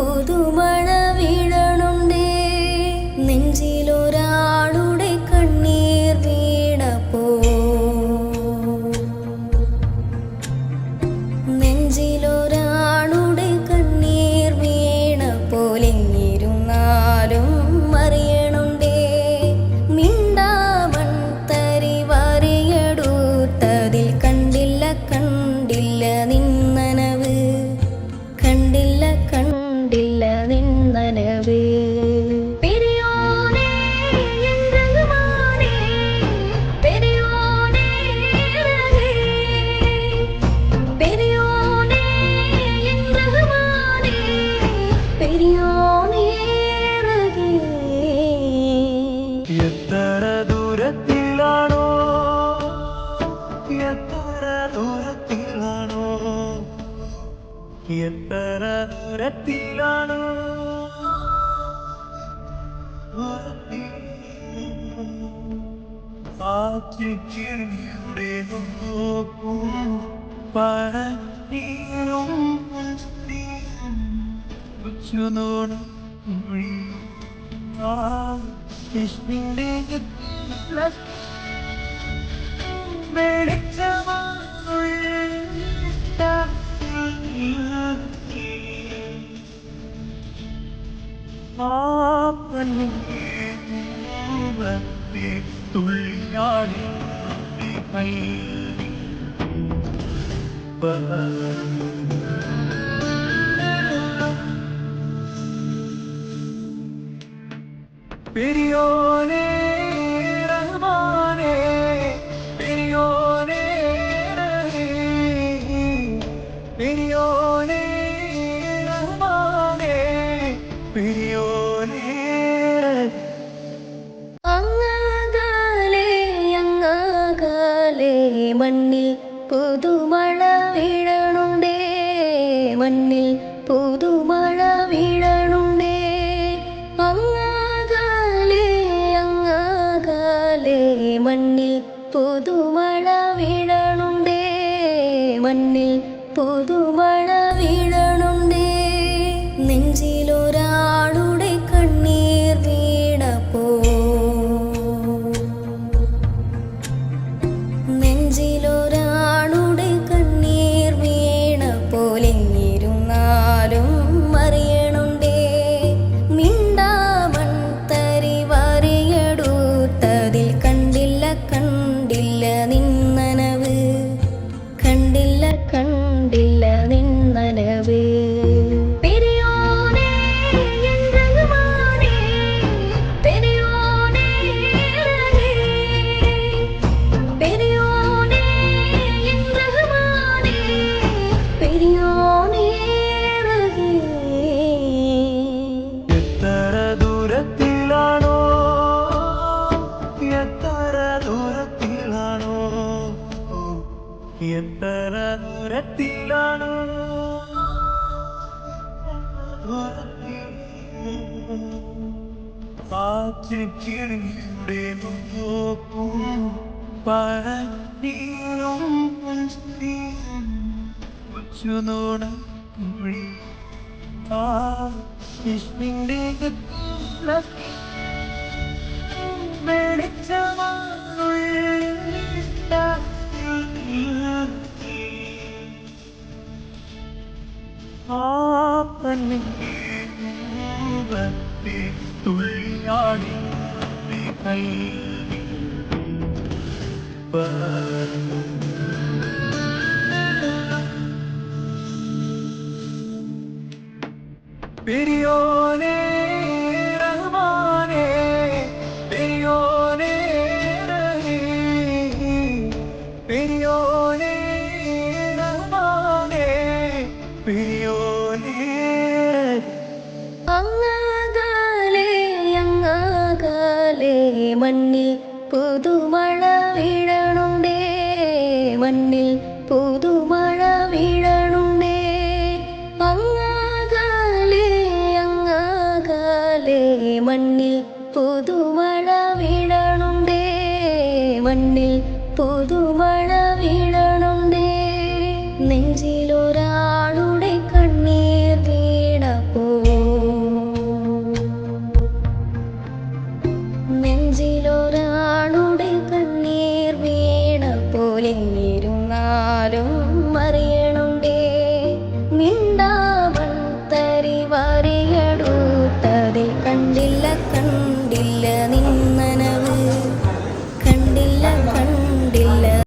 புதும എത്ര ദൂരത്തിലാണോ? എത്ര ദൂരത്തിലാണോ? ആക്കിയുടെ നോക്കൂ. പറഞ്ഞീരും ഉച്ചനോണം ആ കൃഷ്ണന്റെ பெரியோனே മണ്ണിൽ പുതുമഴ വീഴണുണ്ടേ മണ്ണിൽ എത്ര ദൂരത്തിലാണ് പാത്രക്കിടങ്ങിയുടെ നോക്കും പഴനീരും കൊച്ചുനോട് കുഴി ആ വിഷ്ണുവിന്റെ വെളിച്ചമാണ് happening. துணியாடி பெரியோனே മണ്ണിൽ പുതുമഴ വീഴണുണ്ടേ നെഞ്ചി